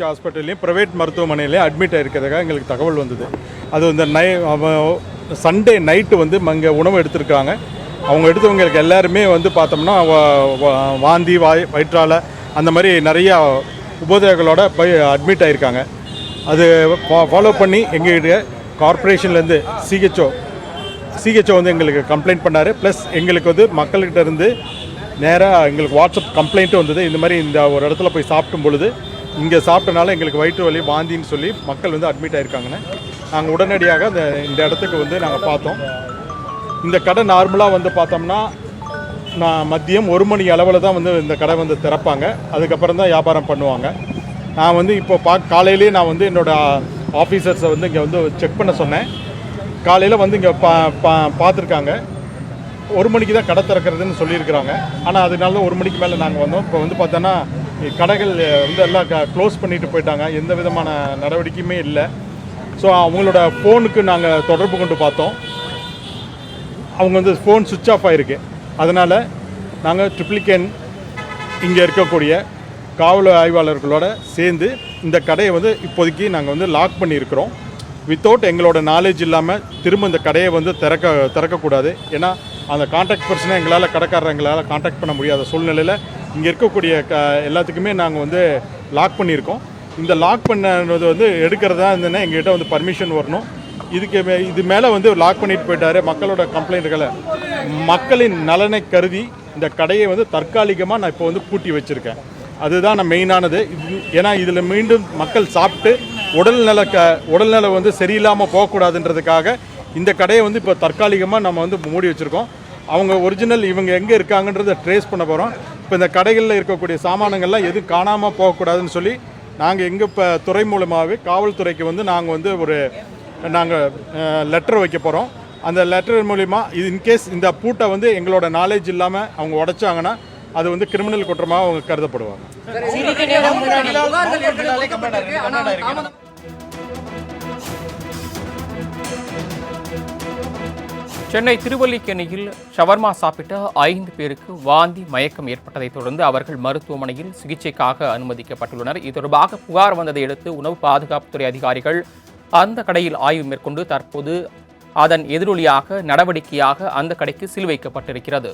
ஹாஸ்பிட்டல்லையும் private மருத்துவமனையிலையும் admit ஆயிருக்கிறதுக்காக எங்களுக்கு தகவல் வந்தது. அது இந்த நை சண்டே நைட்டு வந்து அங்கே உணவு எடுத்திருக்காங்க. அவங்க எடுத்தவங்களுக்கு எல்லாருமே வந்து பார்த்தோம்னா வா- வா- வாந்தி வாய் வயிற்றால அந்த மாதிரி நிறையா உபதேகங்களோட போய் அட்மிட் ஆகியிருக்காங்க அது ஃபாலோ பண்ணி எங்கள்கிட்ட கார்ப்பரேஷன்லேருந்து சிஹெச்ஓ சிஹெச்ஓ வந்து எங்களுக்கு கம்ப்ளைண்ட் பண்ணார். ப்ளஸ் எங்களுக்கு வந்து மக்கள்கிட்ட இருந்து நேராக எங்களுக்கு வாட்ஸ்அப் கம்ப்ளைண்ட்டும் வந்தது. இந்த மாதிரி இந்த ஒரு இடத்துல போய் சாப்பிடும் பொழுது இங்கே சாப்பிட்டனால எங்களுக்கு வயிற்று வலி வாந்தின்னு சொல்லி மக்கள் வந்து அட்மிட் ஆயிருக்காங்கன்னு நாங்கள் உடனடியாக அந்த இந்த இடத்துக்கு வந்து நாங்கள் பார்த்தோம். இந்த கடை நார்மலாக வந்து பார்த்தோம்னா நான் மதியம் ஒரு மணி அளவில் தான் வந்து இந்த கடை வந்து திறப்பாங்க. அதுக்கப்புறம் தான் வியாபாரம் பண்ணுவாங்க. நான் வந்து இப்போ பா காலையிலேயே நான் வந்து என்னோட ஆஃபீஸர்ஸை வந்து இங்கே வந்து செக் பண்ண சொன்னேன். காலையில் வந்து இங்கே பா பா பார்த்துருக்காங்க. ஒரு மணிக்கு தான் கடை திறக்கிறதுன்னு சொல்லியிருக்கிறாங்க. ஆனால் அதனால ஒரு மணிக்கு மேலே நாங்கள் வந்தோம். இப்போ வந்து பார்த்தோன்னா கடைகள் வந்து எல்லாம் க்ளோஸ் பண்ணிட்டு போயிட்டாங்க. எந்த விதமான நடவடிக்கையுமே இல்லை. ஸோ அவங்களோட ஃபோனுக்கு நாங்கள் தொடர்பு கொண்டு பார்த்தோம். அவங்க வந்து ஃபோன் சுவிட்ச் ஆஃப் ஆகிருக்கு அதனால் நாங்கள் ட்ரிப்ளிகேன் இங்கே இருக்கக்கூடிய காவல் ஆய்வாளர்களோட சேர்ந்து இந்த கடையை வந்து இப்போதைக்கு நாங்கள் வந்து லாக் பண்ணியிருக்கிறோம். வித்தவுட் எங்களோட நாலேஜ் இல்லாமல் திரும்ப இந்த கடையை வந்து திறக்க திறக்கக்கூடாது. ஏன்னா அந்த கான்டாக்ட் பர்சனை எங்களால் கடைக்காரர் எங்களால் காண்டாக்ட் பண்ண முடியாத சூழ்நிலையில் இங்கே இருக்கக்கூடிய க எல்லாத்துக்குமே நாங்கள் வந்து லாக் பண்ணியிருக்கோம். இந்த லாக் பண்ணது வந்து எடுக்கிறதா இருந்ததுன்னா எங்ககிட்ட வந்து பர்மிஷன் வரணும். இதுக்கு மே- இது மேலே வந்து லாக் பண்ணிட்டு போயிட்டாரு. மக்களோட கம்ப்ளைண்ட்டுகளை மக்களின் நலனை கருதி இந்த கடையை வந்து தற்காலிகமாக நான் இப்போ வந்து பூட்டி வச்சுருக்கேன். அதுதான் நான் மெயினானது. இது ஏன்னா இதில் மீண்டும் மக்கள் சாப்பிட்டு உடல்நல க உடல்நல வந்து சரியில்லாமல் போகக்கூடாதுன்றதுக்காக இந்த கடையை வந்து இப்போ தற்காலிகமாக நம்ம வந்து மூடி வச்சுருக்கோம். அவங்க ஒரிஜினல் இவங்க எங்கே இருக்காங்கன்றதை ட்ரேஸ் பண்ண போகிறோம் இப்போ இந்த கடைகளில் இருக்கக்கூடிய சாமானங்கள்லாம் எதுவும் காணாமல் போகக்கூடாதுன்னு சொல்லி நாங்கள் எங்கள் இப்போ துறை மூலமாகவே காவல்துறைக்கு வந்து நாங்கள் வந்து ஒரு நாங்கள் லெட்டர் வைக்க போகிறோம் அந்த லெட்டர் மூலிமா இது இன்கேஸ் இந்த பூட்டை வந்து எங்களோட நாலேஜ் இல்லாமல் அவங்க உடைச்சாங்கன்னா அது வந்து கிரிமினல் குற்றமாக அவங்க கருதப்படுவாங்க. சென்னை திருவல்லிக்கேணியில் ஷவர்மா சாப்பிட்ட ஐந்து பேருக்கு வாந்தி மயக்கம் ஏற்பட்டதைத் தொடர்ந்து அவர்கள் மருத்துவமனையில் சிகிச்சைக்காக அனுமதிக்கப்பட்டுள்ளனர். இது தொடர்பாக புகார் வந்ததை அடுத்து உணவு பாதுகாப்புத்துறை அதிகாரிகள் அந்த கடையில் ஆய்வு மேற்கொண்டு தற்போது அதன் எதிரொலியாக நடவடிக்கையாக அந்த கடைக்கு சீல் வைக்கப்பட்டிருக்கிறது.